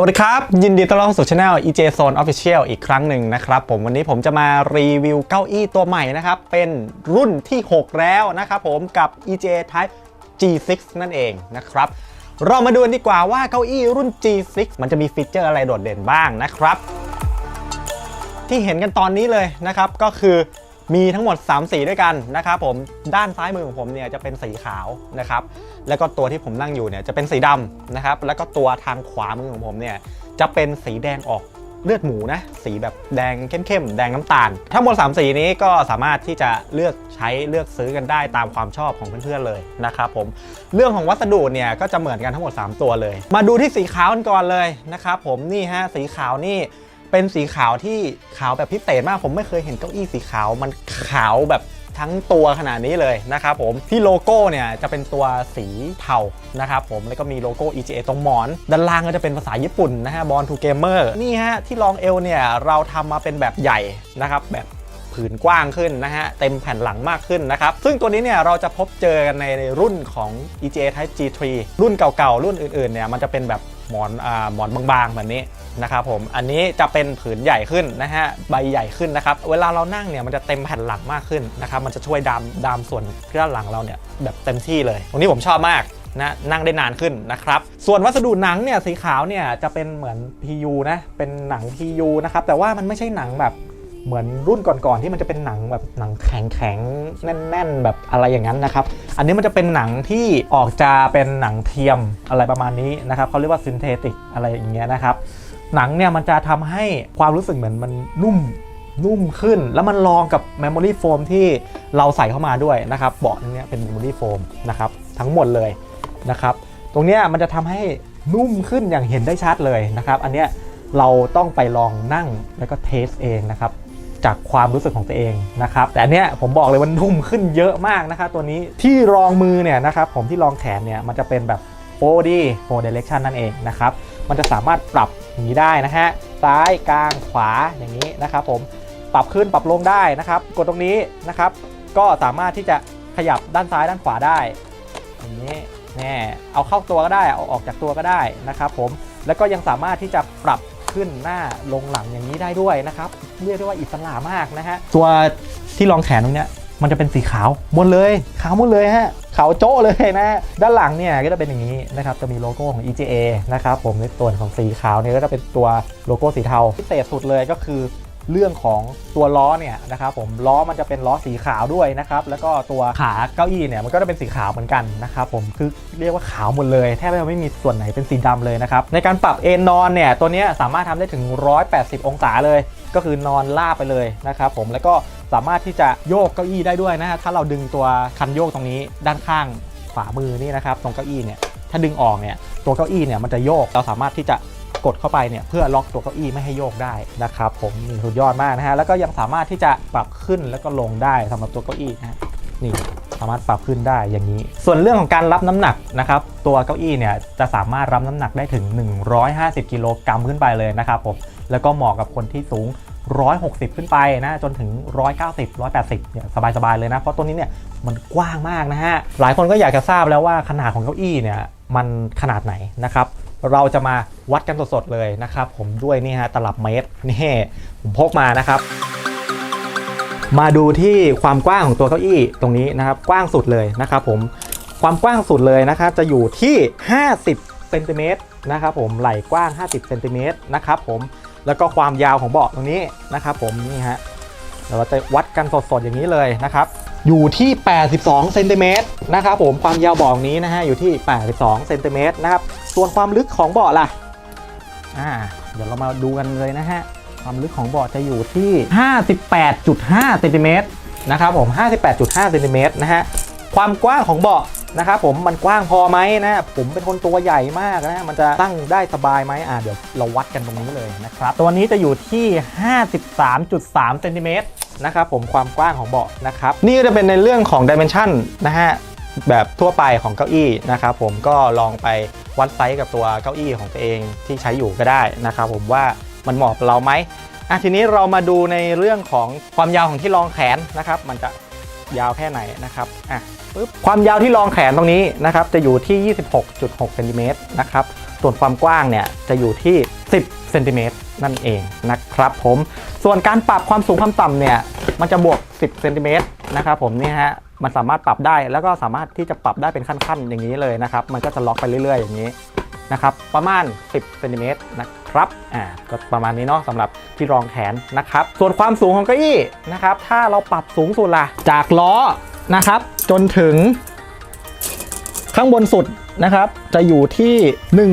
สวัสดีครับ ยินดีต้อนรับสู่ช anel EJ Zone Official อีกครั้งหนึ่งนะครับผมวันนี้ผมจะมารีวิวเก้าอี้ตัวใหม่นะครับ เป็นรุ่นที่ 6 แล้วนะครับผมกับ EJ Type G6 นั่นเองนะครับ เรามาดูกันดีกว่าว่าเก้าอี้รุ่น G6 มันจะมีฟีเจอร์อะไรโดดเด่นบ้างนะครับ ที่เห็นกันตอนนี้เลยนะครับก็คือ มีทั้งหมด 3 สีด้วยกันนะครับผมด้านซ้ายมือของผมเนี่ยจะเป็นสีขาวนะครับแล้วก็ตัวที่ผมนั่งอยู่เนี่ยจะเป็นสีดำนะครับแล้วก็ตัวทางขวามือของผมเนี่ยจะเป็นสีแดงออกเลือดหมูนะสีแบบแดงเข้มๆแดงน้ำตาล ทั้งหมด 3 สีนี้ก็สามารถที่จะเลือกใช้เลือกซื้อกันได้ตามความชอบของเพื่อนๆเลยนะครับผมเรื่องของวัสดุเนี่ยก็จะเหมือนกันทั้งหมด 3 ตัวเลย มาดูที่สีขาวกันก่อนเลยนะครับผมนี่ฮะสีขาวนี่ เป็นสีขาวที่ขาวแบบพิเศษมาก ผมไม่เคยเห็นเก้าอี้สีขาวมันขาวแบบทั้งตัวขนาดนี้เลยนะครับผมที่โลโก้เนี่ยจะเป็นตัวสีเทานะครับผมแล้วก็มีโลโก้ EGA ตรงหมอน ด้านล่างก็จะเป็นภาษาญี่ปุ่นนะฮะ Born to Gamer นี่ฮะที่รองเอวเนี่ยเราทำมาเป็นแบบใหญ่นะครับแบบ ผืนกว้างขึ้นนะฮะ เต็มแผ่นหลังมากขึ้นนะครับ ซึ่งตัวนี้เนี่ยเราจะพบเจอกันในรุ่นของ EGA Type G3 รุ่นเก่าๆ รุ่นอื่นๆ เนี่ยมันจะเป็นแบบหมอนอ่าหมอนบางๆ แบบนี้นะครับผม อันนี้จะเป็นผืนใหญ่ขึ้นนะฮะ ใบใหญ่ขึ้นนะครับ เวลาเรานั่งเนี่ยมันจะเต็มแผ่นหลังมากขึ้นนะครับ มันจะช่วยดามดามส่วนด้านหลังเราเนี่ยแบบเต็มที่เลย ตรงนี้ผมชอบมากนะนั่งได้นานขึ้นนะครับ ส่วนวัสดุหนังเนี่ยสีขาวเนี่ยจะเป็นเหมือน PU นะ เป็นหนัง PU นะครับ แต่ว่ามันไม่ใช่หนังแบบ เหมือนรุ่นก่อนๆที่มันจะเป็นหนังแบบหนังแข็งๆแน่น ๆ แบบอะไรอย่างนั้นนะครับ อันนี้มันจะเป็นหนังที่ออกจะเป็นหนังเทียมอะไรประมาณนี้นะครับเขาเรียกว่าซินเทติกอะไรอย่างเงี้ยนะครับ หนังเนี่ยมันจะทำให้ความรู้สึกเหมือนมันนุ่มนุ่มขึ้น แล้วมันรองกับ Memory Foam ที่เราใส่เข้ามาด้วยนะครับเบาะตรงนี้เป็น Memory Foam นะครับทั้งหมดเลยนะครับ ตรงเนี้ยมันจะทำให้นุ่มขึ้นอย่างเห็นได้ชัดเลยนะครับ อันเนี้ยเราต้องไปลองนั่งแล้วก็เทสเองนะครับ จากความรู้สึกของตัวเองนะครับแต่เนี้ยผมบอกเลยว่านุ่มขึ้นเยอะมากนะครับตัวนี้ที่รองมือเนี่ยนะครับผมที่รองแขนเนี่ยมันจะเป็นแบบ 4D 4 direction นั่นเองนะครับมันจะสามารถปรับอย่างนี้ได้นะฮะซ้ายกลางขวาอย่างนี้นะครับผมปรับขึ้นปรับลงได้นะครับ กดตรงนี้นะครับ ก็สามารถที่จะขยับด้านซ้ายด้านขวาได้อย่างนี้แน่เอาเข้าตัวก็ได้เอาออกจากตัวก็ได้นะครับผมแล้วก็ยังสามารถที่จะปรับ ขึ้นหน้าลงหลังอย่างนี้ได้ด้วยนะครับเรียกได้ว่าอิสระมากนะฮะตัวที่รองแขนตรงเนี้ยมันจะเป็นสีขาวหมดเลยขาวหมดเลยฮะขาวโจ้เลยนะฮะด้านหลังเนี่ยก็จะเป็นอย่างนี้นะครับจะมีโลโก้ของ EGA นะครับผมในส่วนของสีขาวเนี่ยก็จะเป็นตัวโลโก้สีเทาพิเศษสุดเลยก็คือ เรื่องของตัวล้อเนี่ยนะครับผมล้อมันจะเป็นล้อสีขาวด้วยนะครับแล้วก็ตัวขาเก้าอี้เนี่ยมันก็จะเป็นสีขาวเหมือนกันนะครับผมคือเรียกว่าขาวหมดเลยแทบจะไม่มีส่วนไหนเป็นสีดำเลยนะครับในการปรับเอนนอนเนี่ยตัวนี้สามารถทำได้ถึง 180 องศาเลย ก็คือนอนราบไปเลยนะครับผมแล้วก็สามารถที่จะโยกเก้าอี้ได้ด้วยนะฮะถ้าเราดึงตัวคันโยกตรงนี้ด้านข้างขวามือนี่นะครับตรงเก้าอี้เนี่ยถ้าดึงออกเนี่ยตัวเก้าอี้เนี่ยมันจะโยกเราสามารถที่จะ กดเข้าไปเนี่ยเพื่อล็อกตัวเก้าอี้ไม่ให้โยกได้นะครับผมนี่สุดยอดมากนะฮะแล้วก็ยังสามารถที่จะปรับขึ้นแล้วก็ลงได้สำหรับตัวเก้าอี้นะนี่สามารถปรับขึ้นได้อย่างนี้ ส่วนเรื่องของการรับน้ำหนักนะครับ ตัวเก้าอี้เนี่ยจะสามารถรับน้ำหนักได้ถึง 150 กิโลกรัมขึ้นไปเลยนะครับผม แล้วก็เหมาะกับคนที่สูง 160 ขึ้นไปนะจนถึง 190 180เนี่ยสบายๆเลยนะ เพราะตัวนี้เนี่ยมันกว้างมากนะฮะ หลายคนก็อยากจะทราบแล้วว่าขนาดของเก้าอี้เนี่ยมันขนาดไหนนะครับ เราจะมาวัดกันสดๆเลยนะครับ ผมด้วยนี่ฮะตลับเมตรนี่ผมพกมานะครับ มาดูที่ความกว้างของตัวเก้าอี้ตรงนี้นะครับ กว้างสุดเลยนะครับ ผมความกว้างสุดเลยนะครับ จะอยู่ที่ 50เซนติเมตรนะครับ ผมไหล่กว้าง 50เซนติเมตรนะครับผมแล้วก็ความยาวของเบาะตรงนี้นะครับ ผมนี่ฮะเราจะวัดกันสดๆอย่างนี้เลยนะครับอยู่ที่ 82เซนติเมตรนะครับผมความยาวเบาะนี้นะฮะอยู่ที่ 82เซนติเมตรนะครับ ส่วนความลึกของเบาะล่ะอ่าเดี๋ยวเรามาดูกันเลยนะฮะ ความลึกของเบาะจะอยู่ที่ 58.5เซนติเมตรนะครับผม 58.5เซนติเมตรนะฮะ ความกว้างของเบาะนะครับผมมันกว้างพอไหมนะผมเป็นคนตัวใหญ่มากนะมันจะตั้งได้สบายไหมอ่าเดี๋ยวเราวัดกันตรงนี้เลยนะครับ ตัวนี้จะอยู่ที่ 53.3เซนติเมตรนะครับผมความกว้างของเบาะนะครับ นี่ก็จะเป็นในเรื่องของดิเมนชันนะฮะ แบบทั่วไปของเก้าอี้นะครับผมก็ลองไปวัดไซส์กับตัวเก้าอี้ของตัวเองที่ใช้อยู่ก็ได้นะครับผมว่ามันเหมาะกับเราไหมอะทีนี้เรามาดูในเรื่องของความยาวของที่รองแขนนะครับ มันจะยาวแค่ไหนนะครับอะปึ๊บความยาวที่รองแขนตรงนี้นะครับจะอยู่ที่ 26.6เซนติเมตรนะครับส่วนความกว้างเนี่ยจะอยู่ที่ 10เซนติเมตรนั่นเองนะครับผมส่วนการปรับความสูงความต่ำเนี่ยมันจะบวก 10เซนติเมตรนะครับผมนี่ฮะ มันสามารถปรับได้แล้วก็สามารถที่จะปรับได้เป็นขั้นๆ อย่างนี้เลยนะครับ มันก็จะล็อกไปเรื่อยๆ อย่างนี้นะครับ ประมาณ 10เซนติเมตรนะครับ อ่า ก็ประมาณนี้เนาะสำหรับที่รองแขนนะครับ ส่วนความสูงของเก้าอี้นะครับ ถ้าเราปรับสูงสุดล่ะ จากล้อนะครับ จนถึง ข้างบนสุดนะครับ จะอยู่ที่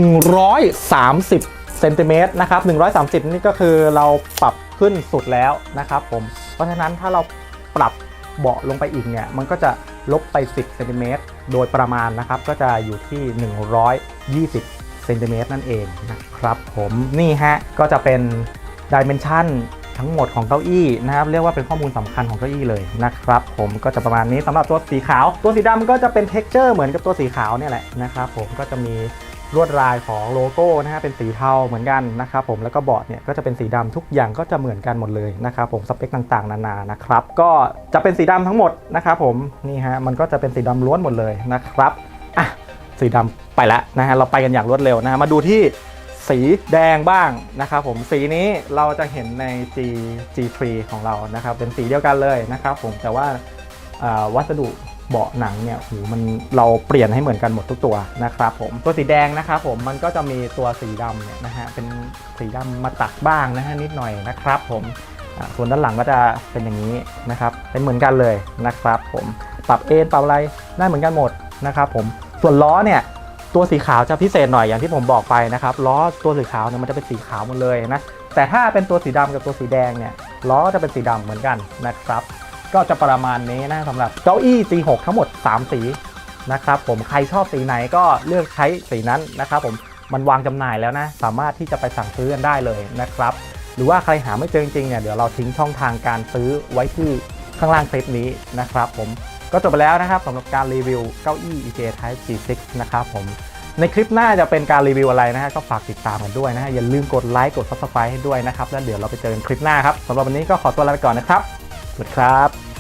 130เซนติเมตรนะครับ 130 นี่ก็คือเราปรับขึ้นสุดแล้วนะครับผม เพราะฉะนั้นถ้าเราปรับ เบาะลงไปอีกเนี่ยมันก็จะลบไป 10เซนติเมตรโดยประมาณนะครับ ก็จะอยู่ที่ 120เซนติเมตรนั่นเองนะครับผมนี่ฮะก็จะเป็นดิเมนชันทั้งหมดของเก้าอี้นะครับเรียกว่าเป็นข้อมูลสำคัญของเก้าอี้เลยนะครับผมก็จะประมาณนี้สำหรับตัวสีขาว ตัวสีดำก็จะเป็น t e x t อร์เหมือนกับตัวสีขาวเนี่ยแหละนะครับผมก็จะมี ลวดลายของโลโก้นะฮะเป็นสีเทาเหมือนกันนะครับผมแล้วก็เบาะเนี่ยก็จะเป็นสีดำทุกอย่างก็จะเหมือนกันหมดเลยนะครับผมสเปคต่างๆ นานานะครับก็จะเป็นสีดำทั้งหมดนะครับผมนี่ฮะมันก็จะเป็นสีดำล้วนหมดเลยนะครับอะสีดำไปแล้วนะฮะเราไปกันอย่างรวดเร็วนะฮะมาดูที่สีแดงบ้างนะครับผมสีนี้เราจะเห็นใน G G3 ของเรานะครับเป็นสีเดียวกันเลยนะครับผมแต่ว่าอ่าวัสดุ เบาะหนังเนี่ยหูมันเราเปลี่ยนให้เหมือนกันหมดทุกตัวนะครับผมตัวสีแดงนะครับผมมันก็จะมีตัวสีดำเนี่ยนะฮะเป็นสีดำมาตัดบ้างนะฮะนิดหน่อยนะครับผมส่วนด้านหลังก็จะเป็นอย่างนี้นะครับเป็นเหมือนกันเลยนะครับผมปรับเอนปรับอะไรได้เหมือนกันหมดนะครับผมส่วนล้อเนี่ยตัวสีขาวจะพิเศษหน่อยอย่างที่ผมบอกไปนะครับล้อตัวสีขาวเนี่ยมันจะเป็นสีขาวหมดเลยนะแต่ถ้าเป็นตัวสีดำกับตัวสีแดงเนี่ยล้อจะเป็นสีดำเหมือนกันนะครับ ก็จะประมาณนี้นะสำหรับเก้าอี้ G6 ทั้งหมด 3 สีนะครับผมใครชอบสีไหนก็เลือกใช้สีนั้นนะครับผมมันวางจำหน่ายแล้วนะ สามารถที่จะไปสั่งซื้อกันได้เลยนะครับ หรือว่าใครหาไม่เจอจริงๆเนี่ยเดี๋ยวเราทิ้งช่องทางการซื้อไว้ที่ข้างล่างคลิปนี้นะครับผมก็จบไปแล้วนะครับสำหรับการรีวิวเก้าอี้ EJ Type G6 นะครับผมในคลิปหน้าจะเป็นการรีวิวอะไรนะฮะก็ฝากติดตามกันด้วยนะฮะอย่าลืมกดไลค์กด subscribe ให้ด้วยนะครับ แล้วเดี๋ยวเราไปเจอกันคลิปหน้าครับสำหรับวันนี้ก็ขอตัวลาไปก่อนนะครับ วัสดีครับ